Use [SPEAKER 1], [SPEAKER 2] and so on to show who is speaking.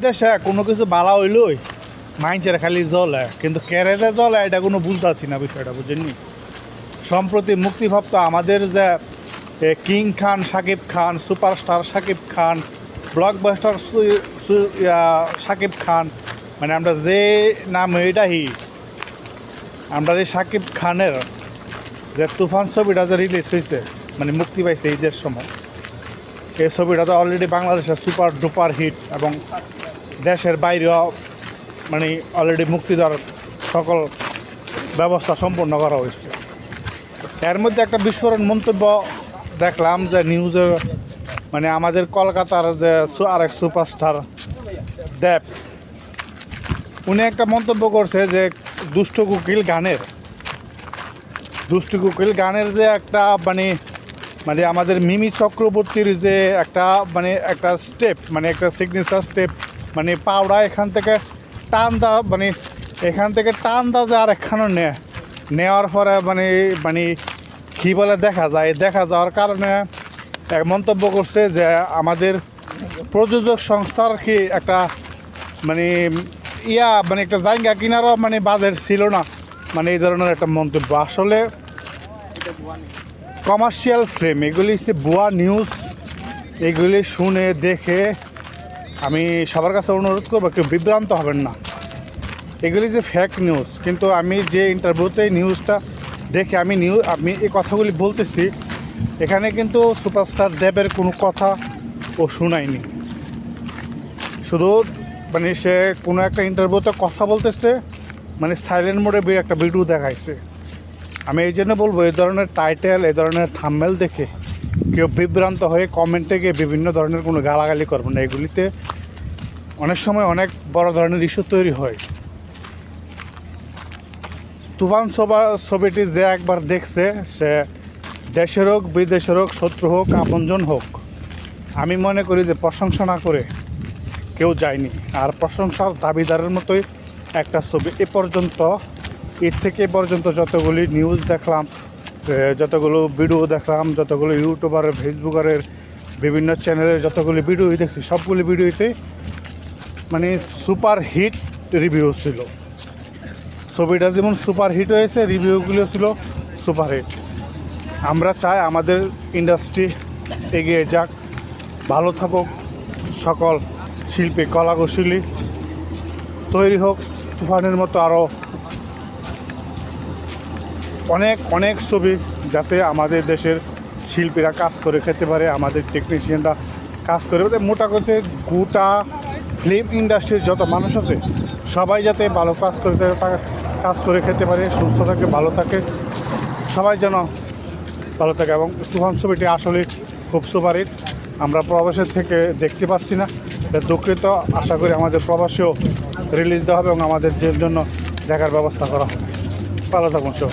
[SPEAKER 1] দেশে কোনো কিছু বালা হইলই। মাইনচের খালি জলে কিন্তু কেরেজে জলে এটা কোনো বুঝতেছি না বিষয়টা, বুঝেননি? সম্প্রতি মুক্তিপ্রাপ্ত আমাদের যে king Khan, Shakib Khan, superstar Shakib Khan, blockbuster Shakib Khan মানে আমরা যে নাম এটাই আমরা এই সাকিব খানের যে তুফান ছবিটা যে রিলিজ হয়েছে মানে মুক্তি পাইছে ঈদের সময়, এই ছবিটা তো অলরেডি বাংলাদেশের সুপার ডুপার হিট এবং দেশের বাইরেও মানে অলরেডি মুক্তি দেওয়ার সকল ব্যবস্থা সম্পন্ন করা হয়েছে। এর মধ্যে একটা বিস্ফোরণ মন্তব্য দেখলাম যে নিউজে মানে আমাদের কলকাতার যে আরেক সুপারস্টার দেব, উনি একটা মন্তব্য করছে যে দুষ্ট কুকিল গানের। দুষ্ট কুকিল গানের যে একটা মানে মানে আমাদের মিমি চক্রবর্তীর যে একটা মানে একটা স্টেপ মানে একটা সিগনেচার স্টেপ মানে পাওড়া এখান থেকে টান দা মানে এখান থেকে টান দা যে আর একখানে নেয় নেওয়ার পরে মানে মানে কী বলে দেখা যায়? দেখা যাওয়ার কারণে এক মন্তব্য করছে যে আমাদের প্রযোজক সংস্থার কি একটা মানে ইয়া মানে একটা জায়গা কিনারও মানে বাজেট ছিল না। মানে এই ধরনের একটা মন্তব্য। আসলে কমার্শিয়াল ফ্রেম এগুলি হচ্ছে ভুয়া নিউজ এগুলি শুনে দেখে আমি সবার কাছে অনুরোধ করব, কেউ বিভ্রান্ত হবেন না। এগুলি যে ফেক নিউজ কিন্তু আমি যে ইন্টারভিউতে নিউজটা দেখে আমি নিউ আমি এই কথাগুলি বলতেছি, এখানে কিন্তু সুপারস্টার দেবের কোনো কথা ও শুনায়নি। শুধু মানে সে কোনো একটা ইন্টারভিউতে কথা বলতেছে মানে সাইলেন্ট মোডে একটা ভিডিও দেখাইছে। আমি এই জন্য বলব, এই ধরনের টাইটেল এই ধরনের থাম্বেল দেখে কেউ বিভ্রান্ত হয়ে কমেন্টে গিয়ে বিভিন্ন ধরনের কোনো গালাগালি করবে না। এগুলিতে অনেক সময় অনেক বড় ধরনের ইস্যু তৈরি হয়। তুফান সভা, ছবিটি যে একবার দেখছে, সে দেশের হোক বিদেশের হোক, শত্রু হোক, আপনজন হোক, আমি মনে করি যে প্রশংসা না করে কেউ যায়নি। আর প্রশংসার দাবিদারের মতোই একটা ছবি। এ পর্যন্ত এর থেকে পর্যন্ত যতগুলি নিউজ দেখলাম যতগুলো ভিডিও দেখলাম, যতগুলো ইউটিউবার ফেসবুকারের বিভিন্ন চ্যানেলের যতগুলি ভিডিও দেখছি, সবগুলি ভিডিওতে মানে সুপার হিট রিভিউ ছিল। ছবিটা যেমন সুপার হিট হয়েছে রিভিউগুলো ছিল সুপার হিট আমরা চাই আমাদের ইন্ডাস্ট্রি এগিয়ে যাক, ভালো থাকুক, সকল শিল্পী, কলাকুশলী তৈরি হোক, তুফানের মতো আরও অনেক অনেক ছবি যাতে আমাদের দেশের শিল্পীরা কাজ করে, খেতে পারে, আমাদের টেকনিশিয়ানরা কাজ করে। মোটা করছে গোটা ফিল্ম ইন্ডাস্ট্রির যত মানুষ আছে, সবাই যাতে ভালো কাজ করে কাজ করে, খেতে পারে, সুস্থ থাকে, ভালো থাকে, সবাই যেন ভালো থাকে। এবং তুফান ছবিটি আসলে খুব সুপারহিট আমরা প্রবাসের থেকে দেখতে পাচ্ছি না। দুঃখিত। আশা করি আমাদের প্রবাসেও রিলিজ দেওয়া হবে এবং আমাদের জন্য দেখার ব্যবস্থা করা হবে। ভালো থাকুন সব